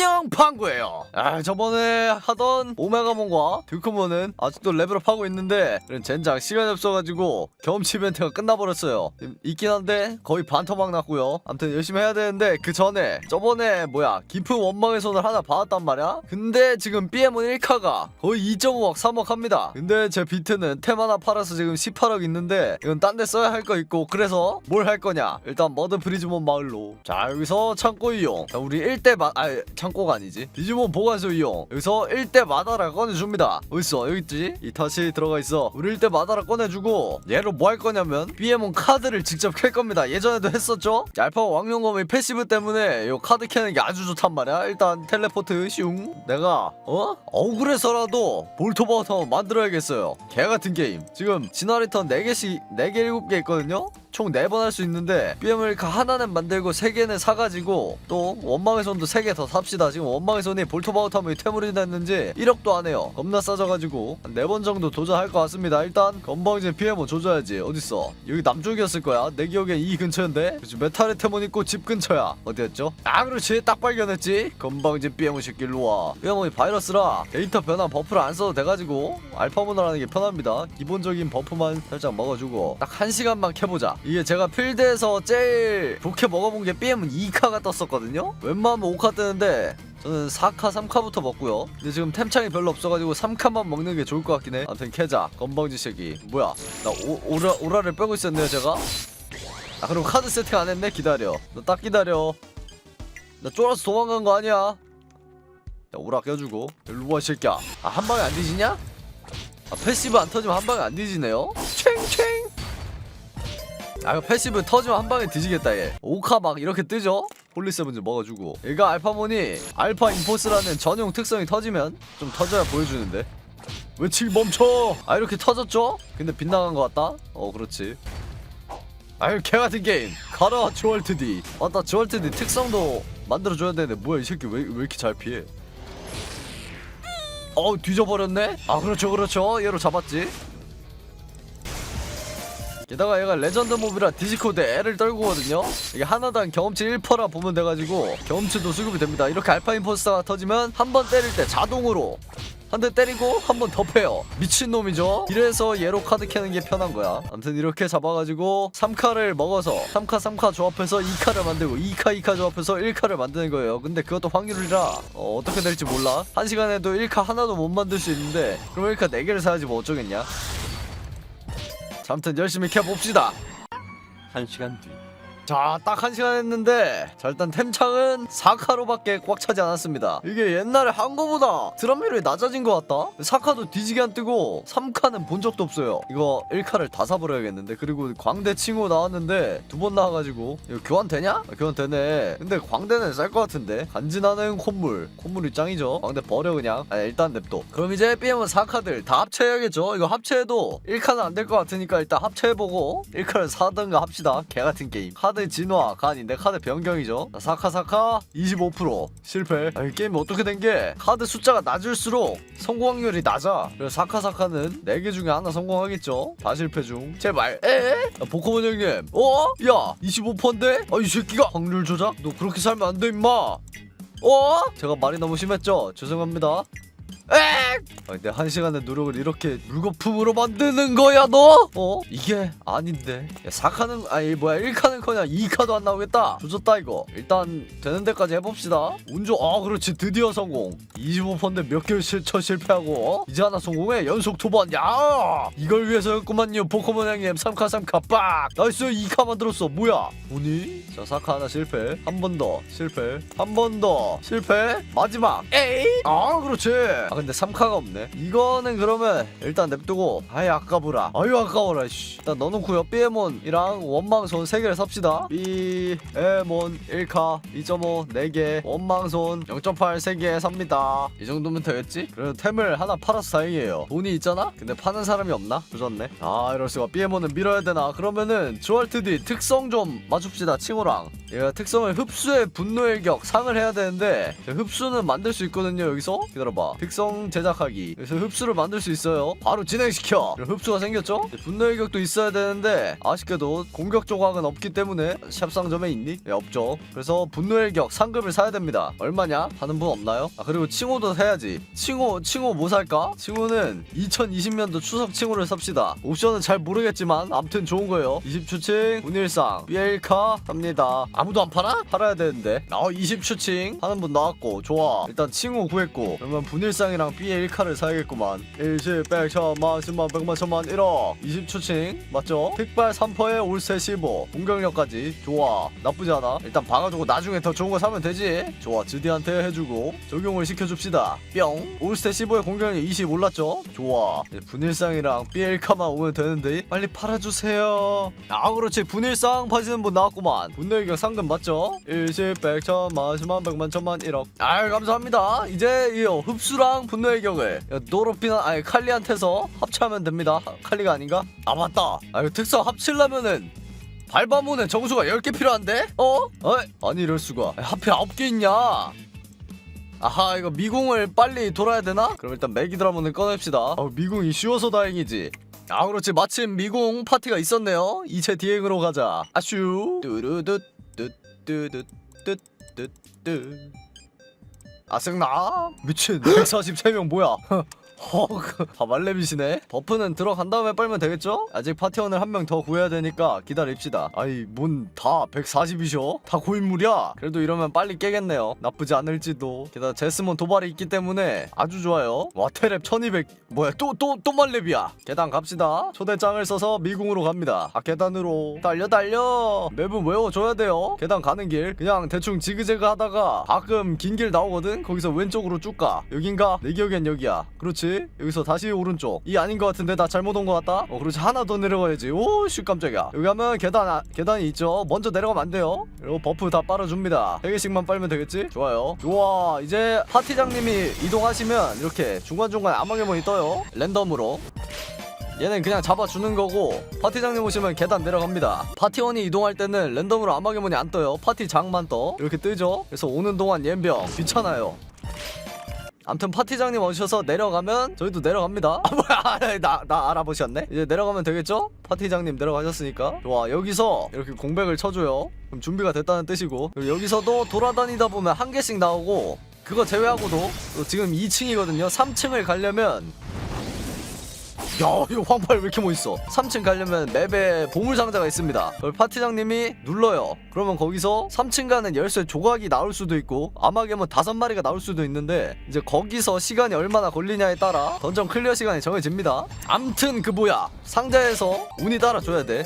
안녕 방구예요. 아 저번에 하던 오메가몬과 듀크몬은 아직도 레벨업 하고 있는데 그런 젠장 시간이 없어가지고 경험치 이벤트가 끝나버렸어요. 음, 있긴 한데 거의 반토막 났고요. 아무튼 열심히 해야 되는데 그 전에 저번에 뭐야 깊은 원망의 손을 하나 받았단 말이야? 근데 지금 BM은 1카가 거의 2.5억 3억 합니다. 근데 제 비트는 템 하나 팔아서 지금 18억 있는데 이건 딴 데 써야 할 거 있고 그래서 뭘 할 거냐? 일단 머드 프리즈몬 마을로. 자 여기서 창고 이용. 자 우리 1대 마.. 아 창 고가 아니지? 디지몬 보관소 이용. 여기서 1대 마다라 꺼내줍니다. 어딨어? 여기 있지? 이 다시 들어가 있어. 우리 1대 마다라 꺼내주고. 얘로 뭐 할 거냐면 BM은 카드를 직접 캘 겁니다. 예전에도 했었죠? 알파 왕용검의 패시브 때문에 요 카드 캐는 게 아주 좋단 말이야. 일단 텔레포트 슝. 내가 어? 억울해서라도 볼토버터 만들어야겠어요. 개같은 게임. 지금 진화리턴 4개씩 4개 7개 있거든요? 총 4번 할 수 있는데 BM을 하나는 만들고 3개는 사가지고 또 원망의 손도 3개 더 삽시다. 지금 원망의 손이 볼토바우타면 퇴물이 됐는지 1억도 안 해요. 겁나 싸져가지고 한 4번 정도 도전할 것 같습니다. 일단 건방진 BM은 조져야지. 어딨어? 여기 남쪽이었을 거야. 내 기억엔 이 근처인데? 그치 메탈의 태몬 있고 집 근처야. 어디였죠? 아 그렇지. 딱 발견했지. 건방진 BM 새끼 일로와. BM이 바이러스라 데이터 변환 버프를 안 써도 돼가지고 알파몬을 하는 게 편합니다. 기본적인 버프만 살짝 먹어주고 딱한 시간만 캐보자 이게 제가 필드에서 제일 좋게 먹어본 게 BM은 2카가 떴었거든요? 웬만하면 5카 뜨는데 저는 4카 3카부터 먹고요. 근데 지금 템창이 별로 없어가지고 3카만 먹는 게 좋을 것 같긴 해. 아무튼 캐자 건방지 새끼 뭐야? 나 오, 오라, 오라를 빼고 있었네요 제가? 아 그럼 카드 세팅 안 했네? 기다려. 너 딱 기다려. 나 쫄아서 도망간 거 아니야? 야 오라 껴주고. 일로 와이 새끼야. 아 한 방에 안 뒤지냐? 아 패시브 안 터지면 한 방에 안 뒤지네요? 챙챙 아 패시브 터지면 한 방에 뒤지겠다 얘. 오카 막 이렇게 뜨죠? 홀리세븐즈 먹어주고. 얘가 알파몬이 알파 인포스라는 전용 특성이 터지면 좀 터져야 보여주는데. 왜 지금 멈춰. 아 이렇게 터졌죠? 근데 빗나간 것 같다? 어 그렇지. 아유 개같은 게임. 가라 주얼트디. 맞다 주얼트디 특성도 만들어줘야 되는데 뭐야 이 새끼 왜, 왜 이렇게 잘 피해? 어우 뒤져버렸네? 아 그렇죠 그렇죠. 얘로 잡았지 게다가 얘가 레전드 몹이라 디지코드 L을 떨구거든요. 이게 하나당 경험치 1%라 보면 돼가지고 경험치도 수급이 됩니다. 이렇게 알파 임포스터가 터지면 한 번 때릴 때 자동으로 한대 때리고 한 번 더 패요. 미친놈이죠? 이래서 얘로 카드 캐는 게 편한 거야. 아무튼 이렇게 잡아가지고 3카를 먹어서 3카 3카 조합해서 2카를 만들고 2카 2카 조합해서 1카를 만드는 거예요. 근데 그것도 확률이라 어, 어떻게 될지 몰라. 한 시간에도 1카 하나도 못 만들 수 있는데 그럼 1카 4개를 사야지 뭐 어쩌겠냐? 자, 아무튼 열심히 캐봅시다 한 시간 뒤. 자, 딱 한 시간 했는데, 자, 일단 템창은 4카로밖에 꽉 차지 않았습니다. 이게 옛날에 한 거보다 드랍률이 낮아진 것 같다? 4카도 뒤지게 안 뜨고, 3카는 본 적도 없어요. 이거 1카를 다 사버려야겠는데. 그리고 광대 칭호 나왔는데, 두 번 나와가지고, 이거 교환 되냐? 아, 교환 되네. 근데 광대는 쌀 것 같은데. 간지나는 콧물. 콧물이 짱이죠. 광대 버려, 그냥. 아, 일단 냅둬. 그럼 이제 BM은 4카들 다 합체해야겠죠? 이거 합체해도 1카는 안 될 것 같으니까 일단 합체해보고, 1카를 사든가 합시다. 개같은 게임. 카드 진화가 아닌데 카드 변경이죠 자, 사카 사카 25% 실패 아, 이 게임이 어떻게 된 게 카드 숫자가 낮을수록 성공 확률이 낮아 그래서 사카 사카는 4개 중에 하나 성공하겠죠 다 실패 중 제발 에? 야, 보코몬 형님 어? 야 25%인데? 아이 새끼가 확률 조작? 너 그렇게 살면 안 돼 임마 어? 제가 말이 너무 심했죠? 죄송합니다 에! 아, 근데 한 시간의 노력을 이렇게 물거품으로 만드는 거야 너? 어? 이게 아닌데. 야, 4카는 아니 뭐야 1카는 커녕 2카도 안 나오겠다. 조졌다 이거. 일단 되는 데까지 해봅시다. 운조 아 그렇지. 드디어 성공. 25%인데 몇 개를 실쳐 실패하고 어? 이제 하나 성공해. 연속 두번. 야! 이걸 위해서였구만요 포코몬 형님. 3카 3카 빡! 나이스 2카 만들었어. 뭐야? 오니? 자 4카 하나 실패. 한 번 더. 실패. 한 번 더. 실패. 마지막. 에이 아 그렇지. 아 근데 3카가 없네. 이거는 그러면 일단 냅두고 아이 아까보라. 아유 아까워라 씨. 일단 넣어놓고요. 삐에몬이랑 원망손 3개를 삽시다. 삐에몬 1카 2.5 4개 원망손 0.8 3개 삽니다. 이 정도면 되겠지? 그래도 템을 하나 팔아서 다행이에요. 돈이 있잖아? 근데 파는 사람이 없나? 조졌네. 아 이럴수가. 삐에몬은 밀어야 되나? 그러면은 주얼트디 특성 좀 맞춥시다 칭호랑. 얘가 특성을 흡수의 분노의 격 상을 해야 되는데 자, 흡수는 만들 수 있거든요 여기서? 기다려봐. 특성 뿅 제작하기. 그래서 흡수를 만들 수 있어요. 바로 진행시켜. 흡수가 생겼죠? 분노의 격도 있어야 되는데 아쉽게도 공격 조각은 없기 때문에 샵 상점에 있니? 네 없죠. 그래서 분노의 격 상급을 사야 됩니다. 얼마냐? 하는 분 없나요? 아 그리고 칭호도 사야지. 칭호 칭호 뭐 살까? 칭호는 2020년도 추석 칭호를 삽시다. 옵션은 잘 모르겠지만 암튼 좋은 거예요. 20추칭 분일상 비엘카 삽니다. 아무도 안 팔아? 팔아야 되는데. 아 20추칭 하는 분 나왔고 좋아. 일단 칭호 구했고 그러면 분일상이 랑 비엘카를 사야겠구만. 10, 100, 1000만, 10만, 100만, 1000만, 1억. 20추칭. 맞죠? 특발 3퍼에 올세 15 공격력까지 좋아. 나쁘지 않아. 일단 박아주고 나중에 더 좋은 거 사면 되지. 좋아. 즈디한테 해주고 적용을 시켜줍시다. 뿅. 올스테 15에 공격력 20 올랐죠? 좋아. 분일상이랑 비엘카만 오면 되는데 빨리 팔아주세요. 아 그렇지. 분일상 파시는 분 나왔구만. 분노의격 상금 맞죠? 10, 100, 1000만, 10만, 100만, 1000만, 1억. 아유 감사합니다. 이제 이 흡수랑 분노의 격을. 노로피나 아니 칼리한테서 합체하면 됩니다. 칼리가 아닌가? 아 맞다. 아 이거 특성 합치려면은 발바문에 정수가 10개 필요한데? 어? 어? 아니 이럴 수가. 하필 9개 있냐? 아하 이거 미궁을 빨리 돌아야 되나? 그럼 일단 메기드라문을 꺼냅시다. 어, 미궁이 쉬워서 다행이지. 아 그렇지. 마침 미궁 파티가 있었네요. 이체 디행으로 가자. 아슈. 뚜루뚜 뚜뚜뚜뚜뚜뚜 아승나 미친. 143명 뭐야 허그 바말레빗이네? 버프는 들어간 다음에 빨면 되겠죠? 아직 파티원을 한 명 더 구해야 되니까 기다립시다. 아이 뭔 다 140이셔? 다 고인물이야? 그래도 이러면 빨리 깨겠네요. 나쁘지 않을지도. 게다가 제스몬 도발이 있기 때문에 아주 좋아요. 와 테랩 1200 뭐야 또 또 또 말렙이야. 계단 갑시다. 초대장을 써서 미궁으로 갑니다. 아 계단으로. 달려 달려. 맵은 외워줘야 돼요. 계단 가는 길. 그냥 대충 지그재그 하다가 가끔 긴 길 나오거든? 거기서 왼쪽으로 쭉가. 여긴가? 내 기억엔 여기야. 그렇지 여기서 다시 오른쪽. 이 아닌 것 같은데 나 잘못 온 것 같다? 어 그렇지. 하나 더 내려가야지. 오씨 깜짝이야. 여기 하면 계단 아, 계단이 있죠. 먼저 내려가면 안 돼요. 그리고 버프 다 빨아줍니다. 3개씩만 빨면 되겠지? 좋아요. 좋아. 이제 파티장님이 이동하시면 이렇게 중간중간 암흑의문이 떠요. 랜덤으로. 얘는 그냥 잡아주는 거고 파티장님 오시면 계단 내려갑니다. 파티원이 이동할 때는 랜덤으로 암흑의문이 안 떠요. 파티장만 떠. 이렇게 뜨죠? 그래서 오는 동안 옌병. 귀찮아요 암튼 파티장님 오셔서 내려가면 저희도 내려갑니다. 아 뭐야. 나, 나 알아보셨네? 이제 내려가면 되겠죠? 파티장님 내려가셨으니까. 좋아 여기서 이렇게 공백을 쳐줘요. 그럼 준비가 됐다는 뜻이고. 여기서도 돌아다니다 보면 한 개씩 나오고 그거 제외하고도 또 지금 2층이거든요. 3층을 가려면 야 이거 황팔 왜 이렇게 멋있어? 3층 가려면 맵에 보물 상자가 있습니다. 그걸 파티장님이 눌러요. 그러면 거기서 3층 가는 열쇠 조각이 나올 수도 있고 아마게몬 다섯 마리가 나올 수도 있는데 이제 거기서 시간이 얼마나 걸리냐에 따라 던전 클리어 시간이 정해집니다. 암튼 그 뭐야? 상자에서 운이 따라줘야 돼